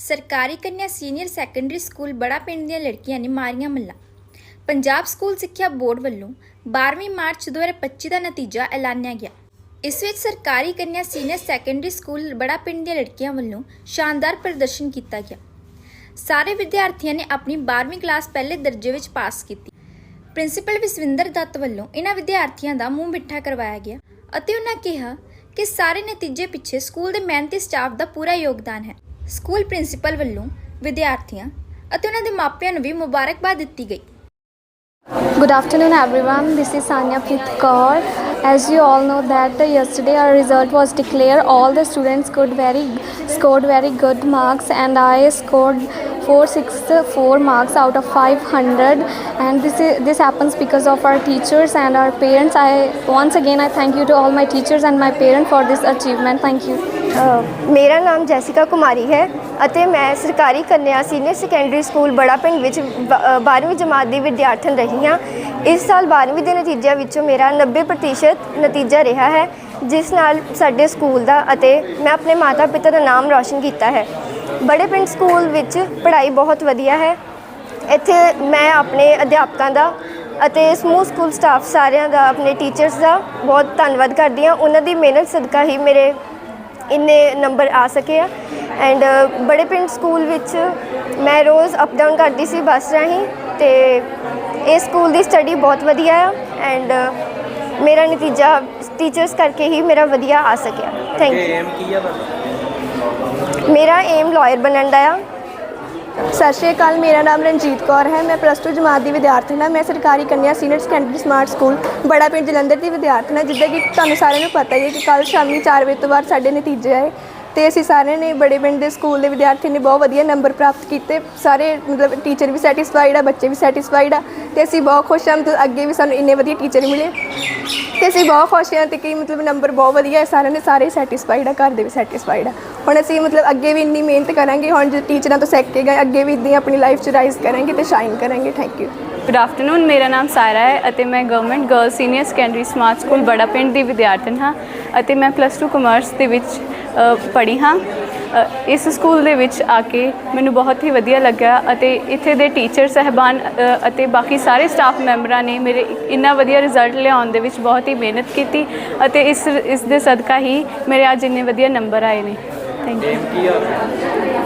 ਸਰਕਾਰੀ ਕੰਨਿਆ senior secondary school ਬੜਾ ਪਿੰਡ ਦੀਆਂ ਲੜਕੀਆਂ ਨੇ ਮਾਰੀਆਂ ਮੱਲਾ। ਪੰਜਾਬ ਸਕੂਲ ਸਿੱਖਿਆ ਬੋਰਡ ਵੱਲੋਂ 12ਵੀਂ ਮਾਰਚ 2025 ਦਾ ਨਤੀਜਾ ਐਲਾਨਿਆ ਗਿਆ। ਇਸ ਵਿੱਚ ਸਰਕਾਰੀ ਕੰਨਿਆ ਸੀਨੀਅਰ ਸੈਕੰਡਰੀ ਸਕੂਲ ਬੜਾ ਪਿੰਡ ਦੀਆਂ ਲੜਕੀਆਂ ਵੱਲੋਂ ਸ਼ਾਨਦਾਰ ਪ੍ਰਦਰਸ਼ਨ ਕੀਤਾ ਗਿਆ। ਸਾਰੇ ਵਿਦਿਆਰਥੀਆਂ ਨੇ ਆਪਣੀ 12ਵੀਂ ਕਲਾਸ ਪਹਿਲੇ ਦਰਜੇ ਵਿੱਚ ਪਾਸ ਕੀਤੀ। ਪ੍ਰਿੰਸੀਪਲ ਵਿਸਵਿੰਦਰ ਦੱਤ ਵੱਲੋਂ ਇਹਨਾਂ ਵਿਦਿਆਰਥੀਆਂ ਦਾ ਮੂੰਹ ਮਿੱਠਾ ਕਰਵਾਇਆ ਗਿਆ ਅਤੇ ਉਹਨਾਂ ਕਿਹਾ ਕਿ ਸਾਰੇ ਨਤੀਜੇ ਪਿੱਛੇ ਸਕੂਲ ਦੇ ਮਿਹਨਤੀ ਸਟਾਫ ਦਾ ਪੂਰਾ ਯੋਗਦਾਨ ਹੈ। ਸਕੂਲ ਪ੍ਰਿੰਸੀਪਲ ਵੱਲੋਂ ਵਿਦਿਆਰਥੀਆਂ ਅਤੇ ਉਹਨਾਂ ਦੇ ਮਾਪਿਆਂ ਨੂੰ ਵੀ ਮੁਬਾਰਕਬਾਦ ਦਿੱਤੀ ਗਈ Good afternoon, everyone. This is Sanya Preet Kaur. As you all know that uh, yesterday our result was declared. All the students scored very scored very good marks, and I scored 464 marks out of 500. And this is this happens because of our teachers and our parents. I once again I thank you to all my teachers and my parents for this achievement. Thank you. ਮੇਰਾ ਨਾਮ Jessica Kumari ਹੈ ਅਤੇ ਮੈਂ ਸਰਕਾਰੀ ਕੰਨਿਆ senior secondary school ਬੜਾ ਪਿੰਡ ਵਿੱਚ 12ਵੀਂ ਜਮਾਤ ਦੀ ਵਿਦਿਆਰਥਣ ਰਹੀ ਹਾਂ। ਇਸ ਸਾਲ 12ਵੀਂ ਦੇ ਨਤੀਜਿਆਂ ਵਿੱਚੋਂ ਮੇਰਾ 90% ਨਤੀਜਾ ਰਿਹਾ ਹੈ, ਜਿਸ ਨਾਲ ਸਾਡੇ ਸਕੂਲ ਦਾ ਅਤੇ ਮੈਂ ਆਪਣੇ ਮਾਤਾ ਪਿਤਾ ਦਾ ਨਾਮ ਰੌਸ਼ਨ ਕੀਤਾ ਹੈ। ਬੜੇ ਪਿੰਡ ਸਕੂਲ ਵਿੱਚ ਪੜ੍ਹਾਈ ਬਹੁਤ ਵਧੀਆ ਹੈ। ਇੱਥੇ ਮੈਂ ਆਪਣੇ ਅਧਿਆਪਕਾਂ ਦਾ ਅਤੇ ਸਮੂਹ ਸਕੂਲ ਸਟਾਫ ਸਾਰਿਆਂ ਦਾ, ਆਪਣੇ ਟੀਚਰਸ ਦਾ ਬਹੁਤ ਧੰਨਵਾਦ ਕਰਦੀ ਹਾਂ। ਉਹਨਾਂ ਦੀ ਮਿਹਨਤ ਸਦਕਾ ਹੀ ਮੇਰੇ ਇੰਨੇ ਨੰਬਰ ਆ ਸਕੇ ਆ। ਐਂਡ ਬੜੇ ਪਿੰਡ ਸਕੂਲ ਵਿੱਚ ਮੈਂ ਰੋਜ਼ ਅਪ ਡਾਊਨ ਕਰਦੀ ਸੀ ਬੱਸ ਰਾਹੀਂ ਤੇ ਇਹ ਸਕੂਲ ਦੀ ਸਟੱਡੀ ਬਹੁਤ ਵਧੀਆ ਆ। ਐਂਡ ਮੇਰਾ ਨਤੀਜਾ ਟੀਚਰਸ ਕਰਕੇ ਹੀ ਮੇਰਾ ਵਧੀਆ ਆ ਸਕਿਆ। ਥੈਂਕ ਯੂ ਏਮ ਕੀ ਆ ਤੁਹਾਡਾ? ਮੇਰਾ ਏਮ ਲਾਇਰ ਬਣਨ ਦਾ ਆ। ਸਤਿ ਸ਼੍ਰੀ ਅਕਾਲ, ਮੇਰਾ ਨਾਮ ਰਣਜੀਤ ਕੌਰ ਹੈ। ਮੈਂ ਪਲੱਸ 2 ਜਮਾਤ ਦੀ ਵਿਦਿਆਰਥਣ ਹਾਂ। ਮੈਂ ਸਰਕਾਰੀ ਕੰਨਿਆ ਸੀਨੀਅਰ ਸੈਕੰਡਰੀ ਸਮਾਰਟ ਸਕੂਲ ਬੜਾ ਪਿੰਡ ਜਲੰਧਰ ਦੀ ਵਿਦਿਆਰਥਣ ਹਾਂ, ਜਿੱਦਾਂ ਕਿ ਤੁਹਾਨੂੰ ਸਾਰਿਆਂ ਨੂੰ ਪਤਾ ਹੀ ਹੈ ਕਿ ਕੱਲ ਸ਼ਾਮੀ 4 ਵਜੇ ਤੋਂ ਬਾਅਦ ਸਾਡੇ ਨਤੀਜੇ ਆਏ ਤੇ ਅਸੀਂ ਸਾਰਿਆਂ ਨੇ ਬੜੇ ਪਿੰਡ ਦੇ ਸਕੂਲ ਦੇ ਵਿਦਿਆਰਥੀ ਨੇ ਬਹੁਤ ਵਧੀਆ ਨੰਬਰ ਪ੍ਰਾਪਤ ਕੀਤੇ। ਸਾਰੇ ਮਤਲਬ ਟੀਚਰ ਵੀ ਸੈਟੀਸਫਾਈਡ ਆ, ਬੱਚੇ ਵੀ ਸੈਟੀਸਫਾਈਡ ਆ। ਤੇ ਅਸੀਂ ਬਹੁਤ ਖੁਸ਼ ਹਾਂ, ਮਤਲਬ ਅੱਗੇ ਵੀ ਸਾਨੂੰ ਇੰਨੇ ਵਧੀਆ ਟੀਚਰ ਮਿਲੇ। ਤੇ ਅਸੀਂ ਬਹੁਤ ਖੁਸ਼ ਹਾਂ ਤੇ ਕਿ ਮਤਲਬ ਨੰਬਰ ਬਹੁਤ ਵਧੀਆ ਹੈ, ਸਾਰਿਆਂ ਦੇ ਸਾਰੇ ਸੈਟੀਸਫਾਈਡ ਆ, ਘਰ ਦੇ ਵੀ ਸੈਟੀਸਫਾਈਡ ਆ। ਹੁਣ ਅਸੀਂ ਮਤਲਬ ਅੱਗੇ ਵੀ ਇੰਨੀ ਮਿਹਨਤ ਕਰਾਂਗੇ, ਹੁਣ ਜੇ ਟੀਚਰਾਂ ਤੋਂ ਸਿੱਖ ਕੇ ਗਏ, ਅੱਗੇ ਵੀ ਇਦਾਂ ਆਪਣੀ ਲਾਈਫ 'ਚ ਰਾਈਜ਼ ਕਰਾਂਗੇ ਤੇ ਸ਼ਾਈਨ ਕਰਾਂਗੇ। ਥੈਂਕ ਯੂ ਗੁੱਡ ਆਫਟਰਨੂਨ ਮੇਰਾ ਨਾਮ ਸਾਰਾ ਹੈ ਅਤੇ ਮੈਂ government girls senior secondary smart school ਬੜਾ ਪਿੰਡ ਦੀ ਵਿਦਿਆਰਥਣ ਹਾਂ ਅਤੇ ਮੈਂ ਪਲੱਸ 2 ਕਮਰਸ ਦੇ ਵਿੱਚ ਪੜ੍ਹੀ ਹਾਂ। ਇਸ ਸਕੂਲ ਦੇ ਵਿੱਚ ਆ ਕੇ ਮੈਨੂੰ ਬਹੁਤ ਹੀ ਵਧੀਆ ਲੱਗਾ ਅਤੇ ਇੱਥੇ ਦੇ ਟੀਚਰ ਸਹਿਬਾਨ ਅਤੇ ਬਾਕੀ ਸਾਰੇ ਸਟਾਫ ਮੈਂਬਰਾਂ ਨੇ ਮੇਰੇ ਇੰਨਾ ਵਧੀਆ ਰਿਜ਼ਲਟ ਲਿਆਉਣ ਦੇ ਵਿੱਚ ਬਹੁਤ ਹੀ ਮਿਹਨਤ ਕੀਤੀ ਅਤੇ ਇਸ ਇਸ ਦੇ ਸਦਕਾ ਹੀ ਮੇਰੇ ਅੱਜ ਇੰਨੇ ਵਧੀਆ ਨੰਬਰ ਆਏ ਨੇ। ਥੈਂਕ ਯੂ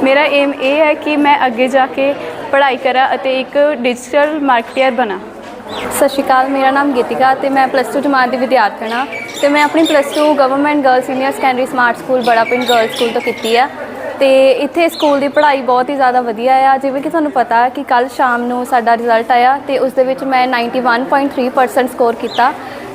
ਮੇਰਾ ਏਮ ਇਹ ਹੈ ਕਿ ਮੈਂ ਅੱਗੇ ਜਾ ਕੇ ਪੜ੍ਹਾਈ ਕਰਾਂ ਅਤੇ ਇੱਕ ਡਿਜੀਟਲ ਮਾਰਕੀਟਰ ਬਣਾ। ਸਤਿ ਸ਼੍ਰੀ ਅਕਾਲ, ਮੇਰਾ ਨਾਮ ਗੀਤਿਕਾ ਤੇ ਮੈਂ ਪਲੱਸ 2 ਜਮਾਤ ਦੀ ਵਿਦਿਆਰਥਣ ਹਾਂ ਤੇ ਮੈਂ ਆਪਣੀ plus 2 government girl senior secondary smart school ਬੜਾ ਪਿੰਡ ਗਰਲ ਸਕੂਲ ਤੋਂ ਕੀਤੀ ਆ ਤੇ ਇੱਥੇ ਸਕੂਲ ਦੀ ਪੜ੍ਹਾਈ ਬਹੁਤ ਹੀ ਜ਼ਿਆਦਾ ਵਧੀਆ ਆ, ਜਿਵੇਂ ਕਿ ਤੁਹਾਨੂੰ ਪਤਾ ਕਿ ਕੱਲ ਸ਼ਾਮ ਨੂੰ ਸਾਡਾ ਰਿਜ਼ਲਟ ਆਇਆ ਤੇ ਉਸ ਦੇ ਵਿੱਚ ਮੈਂ 91.3% ਸਕੋਰ ਕੀਤਾ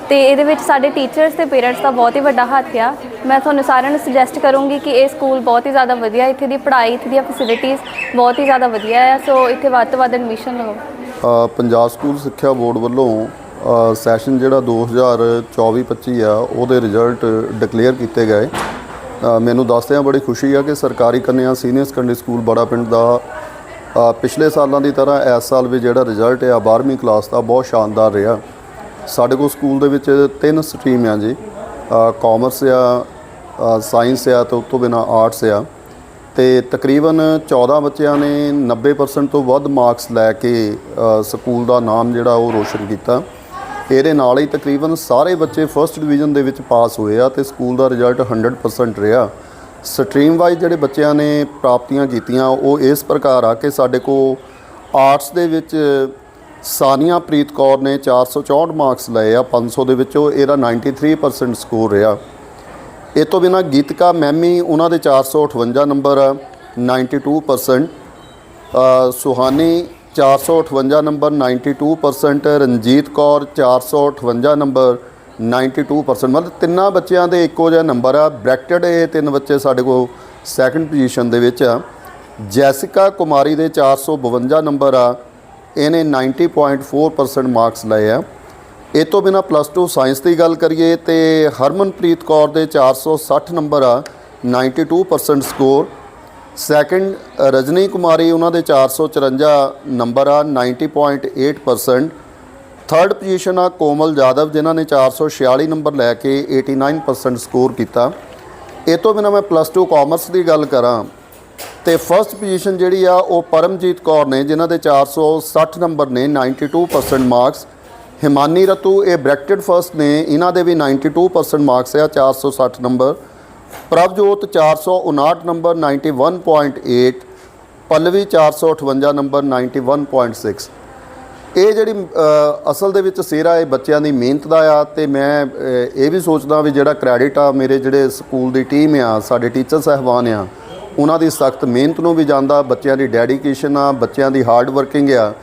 ਤੇ ਇਹਦੇ ਵਿੱਚ ਸਾਡੇ ਟੀਚਰਸ ਤੇ ਪੇਰੈਂਟਸ ਦਾ ਬਹੁਤ ਹੀ ਵੱਡਾ ਹੱਥ ਆ। ਮੈਂ ਤੁਹਾਨੂੰ ਸਾਰਿਆਂ ਨੂੰ ਸੁਜੈਸਟ ਕਰੂੰਗੀ ਕਿ ਇਹ ਸਕੂਲ ਬਹੁਤ ਹੀ ਜ਼ਿਆਦਾ ਵਧੀਆ, ਇੱਥੇ ਦੀ ਪੜ੍ਹਾਈ, ਇੱਥੇ ਦੀਆਂ ਫੈਸਿਲਿਟੀਆਂ ਬਹੁਤ ਹੀ ਜ਼ਿਆਦਾ ਵਧੀਆ ਆ ਸੋ ਇੱਥੇ ਵੱਧ ਤੋਂ ਵੱਧ ਐਡਮਿਸ਼ਨ ਲਓ। ਪੰਜਾਬ ਸਕੂਲ ਸਿੱਖਿਆ ਬੋਰਡ ਵੱਲੋਂ ਸੈਸ਼ਨ ਜਿਹੜਾ 2024-25 ਆ, ਉਹਦੇ ਰਿਜ਼ਲਟ ਡਿਕਲੇਅਰ ਕੀਤੇ ਗਏ। ਮੈਨੂੰ ਦੱਸਦਿਆਂ ਬੜੀ ਖੁਸ਼ੀ ਆ ਕਿ ਸਰਕਾਰੀ ਕੰਨਿਆ ਸੀਨੀਅਰ ਸੈਕੰਡਰੀ ਸਕੂਲ ਬੜਾ ਪਿੰਡ ਦਾ ਪਿਛਲੇ ਸਾਲਾਂ ਦੀ ਤਰ੍ਹਾਂ ਇਸ ਸਾਲ ਵੀ ਜਿਹੜਾ ਰਿਜ਼ਲਟ ਆ 12ਵੀਂ ਕਲਾਸ ਦਾ ਬਹੁਤ ਸ਼ਾਨਦਾਰ ਰਿਹਾ। ਸਾਡੇ ਕੋਲ ਸਕੂਲ ਦੇ ਵਿੱਚ ਤਿੰਨ ਸਟਰੀਮ ਆ ਜੀ। ਕਾਮਰਸ ਆ ਸਾਇੰਸ ਆ ਤੇ ਉਸ ਤੋਂ ਬਿਨਾਂ ਆਰਟਸ ਆ। ਤੇ ਤਕਰੀਬਨ 14 ਬੱਚਿਆਂ ਨੇ 90% ਤੋਂ ਵੱਧ ਮਾਰਕਸ ਲੈ ਕੇ ਸਕੂਲ ਦਾ ਨਾਮ ਜਿਹੜਾ ਉਹ ਰੋਸ਼ਨ ਕੀਤਾ। ਇਹਦੇ ਨਾਲ ਹੀ ਤਕਰੀਬਨ ਸਾਰੇ ਬੱਚੇ ਫਰਸਟ ਡਿਵੀਜ਼ਨ ਦੇ ਵਿੱਚ ਪਾਸ ਹੋਏ ਆ ਤੇ ਸਕੂਲ ਦਾ ਰਿਜ਼ਲਟ 100% ਰਿਹਾ। ਸਟਰੀਮ ਵਾਈਜ਼ ਜਿਹੜੇ ਬੱਚਿਆਂ ਨੇ ਪ੍ਰਾਪਤੀਆਂ ਕੀਤੀਆਂ, ਉਹ ਇਸ ਪ੍ਰਕਾਰ ਆ ਕਿ ਸਾਡੇ ਕੋਲ ਆਰਟਸ ਦੇ ਵਿੱਚ ਸਾਨੀਆ ਪ੍ਰੀਤ ਕੌਰ ਨੇ 464 ਮਾਰਕਸ ਲਏ ਆ 500 ਦੇ ਵਿੱਚੋਂ ਇਹਦਾ 93% ਸਕੋਰ ਰਿਹਾ। ਇਹ ਤੋਂ ਬਿਨਾ ਗੀਤਕਾ ਮੈਮੀ ਉਹਨਾਂ ਦੇ 458 ਨੰਬਰ ਆ 92% ਅ, ਸੁਹਾਨੀ 458 ਨੰਬਰ 92% ਰਣਜੀਤ ਕੌਰ 458 ਨੰਬਰ 92% ਮਤਲਬ ਤਿੰਨਾਂ ਬੱਚਿਆਂ ਦੇ ਇੱਕੋ ਜਿਹਾ ਨੰਬਰ ਆ। ਬ੍ਰੈਕਟਡ ਇਹ ਤਿੰਨ ਬੱਚੇ ਸਾਡੇ ਕੋਲ ਸੈਕੰਡ ਪੋਜੀਸ਼ਨ ਦੇ ਵਿੱਚ ਆ। ਜੈਸਿਕਾ ਕੁਮਾਰੀ ਦੇ 452 ਨੰਬਰ ਆ। ਇਹਨੇ 90.4% ਮਾਰਕਸ ਲਏ ਆ। ਇਹ ਤੋਂ ਬਿਨਾ ਪਲੱਸ 2 ਸਾਇੰਸ ਦੀ ਗੱਲ ਕਰੀਏ ਤੇ ਹਰਮਨਪ੍ਰੀਤ ਕੌਰ ਦੇ 460 ਨੰਬਰ ਆ 92% ਸਕੋਰ ਸੈਕੰਡ ਰਜਨੀ ਕੁਮਾਰੀ, ਉਹਨਾਂ ਦੇ 454 ਨੰਬਰ ਆ 90.8% ਥਰਡ ਪੋਜੀਸ਼ਨ ਆ, ਕੋਮਲ ਜਾਦਵ, ਜਿਨ੍ਹਾਂ ਨੇ 446 ਨੰਬਰ ਲੈ ਕੇ 89% ਸਕੋਰ ਕੀਤਾ। ਇਹ ਤੋਂ ਬਿਨਾ ਮੈਂ ਪਲੱਸ 2 ਕਾਮਰਸ ਦੀ ਗੱਲ ਕਰਾਂ, ਤੇ ਫਰਸਟ ਪੋਜੀਸ਼ਨ ਜਿਹੜੀ ਆ, ਉਹ ਪਰਮਜੀਤ ਕੌਰ ਨੇ, ਜਿਨ੍ਹਾਂ ਦੇ 460 ਨੰਬਰ ਨੇ 92% ਮਾਰਕਸ ਹਿਮਾਨੀ ਰਤੂ, ਇਹ ਬ੍ਰੈਕਟਡ ਫਰਸਟ ਨੇ, ਇਹਨਾਂ ਦੇ ਵੀ 92% ਮਾਰਕਸ ਆ 460 number Prabhjot 459 number 91.8 Pallavi 458 number 91.6 ਇਹ ਜਿਹੜੀ ਅਸਲ ਦੇ ਵਿੱਚ ਸਿਹਰਾ ਇਹ ਬੱਚਿਆਂ ਦੀ ਮਿਹਨਤ ਦਾ ਆ, ਤੇ ਮੈਂ ਇਹ ਵੀ ਸੋਚਦਾ ਵੀ ਜਿਹੜਾ ਕ੍ਰੈਡਿਟ ਆ, ਮੇਰੇ ਜਿਹੜੇ ਸਕੂਲ ਦੀ ਟੀਮ ਆ, ਸਾਡੇ ਟੀਚਰ ਸਹਿਬਾਨ ਆ, ਉਹਨਾਂ ਦੀ ਸਖਤ ਮਿਹਨਤ ਨੂੰ ਵੀ ਜਾਂਦਾ ਬੱਚਿਆਂ ਦੀ ਡੈਡੀਕੇਸ਼ਨ ਆ, ਬੱਚਿਆਂ ਦੀ ਹਾਰਡ ਵਰਕਿੰਗ ਆ।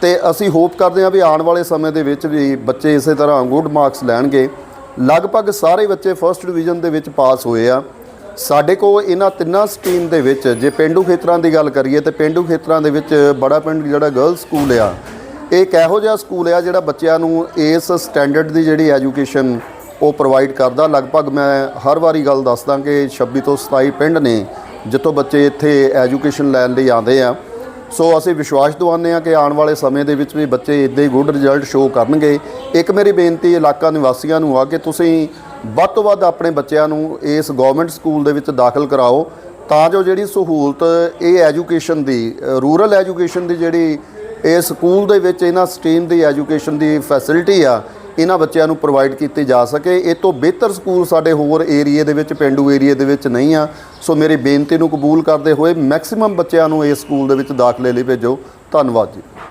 ਤੇ ਅਸੀਂ ਹੋਪ ਕਰਦੇ ਹਾਂ ਵੀ ਆਉਣ ਵਾਲੇ ਸਮੇਂ ਦੇ ਵਿੱਚ ਵੀ ਬੱਚੇ ਇਸੇ ਤਰ੍ਹਾਂ ਗੁੱਡ ਮਾਰਕਸ ਲੈਣਗੇ। ਲਗਭਗ ਸਾਰੇ ਬੱਚੇ ਫਰਸਟ ਡਿਵੀਜ਼ਨ ਦੇ ਵਿੱਚ ਪਾਸ ਹੋਏ ਆ। ਸਾਡੇ ਕੋਲ ਇਹਨਾਂ ਤਿੰਨਾਂ ਸਟਰੀਮ ਦੇ ਵਿੱਚ ਜੇ ਪਿੰਡੂ ਖੇਤਰਾਂ ਦੀ ਗੱਲ ਕਰੀਏ ਤੇ ਪਿੰਡੂ ਖੇਤਰਾਂ ਦੇ ਵਿੱਚ ਬੜਾ ਪਿੰਡ ਜਿਹੜਾ ਗਰਲਸ ਸਕੂਲ ਆ, ਇਹ ਇੱਕ ਇਹੋ ਜਿਹਾ ਸਕੂਲ ਆ ਜਿਹੜਾ ਬੱਚਿਆਂ ਨੂੰ ਇਸ ਸਟੈਂਡਰਡ ਦੀ ਜਿਹੜੀ ਐਜੂਕੇਸ਼ਨ ਉਹ ਪ੍ਰੋਵਾਈਡ ਕਰਦਾ। ਲਗਭਗ ਮੈਂ ਹਰ ਵਾਰੀ ਗੱਲ ਦੱਸਦਾ ਕਿ 26 ਤੋਂ 27 ਪਿੰਡ ਨੇ ਜਿੱਥੋਂ ਬੱਚੇ ਇੱਥੇ ਐਜੂਕੇਸ਼ਨ ਲੈਣ ਲਈ ਆਉਂਦੇ ਆ। ਸੋ ਅਸੀਂ ਵਿਸ਼ਵਾਸ ਦਿਵਾਉਂਦੇ ਹਾਂ ਕਿ ਆਉਣ ਵਾਲੇ ਸਮੇਂ ਦੇ ਵਿੱਚ ਵੀ ਬੱਚੇ ਇਦਾਂ ਹੀ ਗੁੱਡ ਰਿਜ਼ਲਟ ਸ਼ੋਅ ਕਰਨਗੇ। ਇੱਕ ਮੇਰੀ ਬੇਨਤੀ ਇਲਾਕਾ ਨਿਵਾਸੀਆਂ ਨੂੰ ਆ ਕਿ ਤੁਸੀਂ ਵੱਧ ਤੋਂ ਵੱਧ ਆਪਣੇ ਬੱਚਿਆਂ ਨੂੰ ਇਸ ਗਵਰਨਮੈਂਟ ਸਕੂਲ ਦੇ ਵਿੱਚ ਦਾਖਲ ਕਰਾਓ, ਤਾਂ ਜੋ ਜਿਹੜੀ ਸਹੂਲਤ ਇਹ ਐਜੂਕੇਸ਼ਨ ਦੀ ਰੂਰਲ ਐਜੂਕੇਸ਼ਨ ਦੀ ਜਿਹੜੀ ਇਹ ਸਕੂਲ ਦੇ ਵਿੱਚ ਇਹਨਾਂ ਸਟਰੀਮ ਦੀ ਐਜੂਕੇਸ਼ਨ ਦੀ ਫੈਸਿਲਿਟੀ ਆ ਇਹਨਾਂ ਬੱਚਿਆਂ ਨੂੰ ਪ੍ਰੋਵਾਈਡ ਕੀਤੀ ਜਾ ਸਕੇ। ਇਹ ਤੋਂ ਬਿਹਤਰ ਸਕੂਲ ਸਾਡੇ ਹੋਰ ਏਰੀਏ ਦੇ ਵਿੱਚ, ਪਿੰਡੂ ਏਰੀਏ ਦੇ ਵਿੱਚ ਨਹੀਂ ਆ। ਸੋ ਮੇਰੀ ਬੇਨਤੀ ਨੂੰ ਕਬੂਲ ਕਰਦੇ ਹੋਏ ਮੈਕਸਿਮਮ ਬੱਚਿਆਂ ਨੂੰ ਇਸ ਸਕੂਲ ਦੇ ਵਿੱਚ ਦਾਖਲੇ ਲਈ ਭੇਜੋ। ਧੰਨਵਾਦ ਜੀ।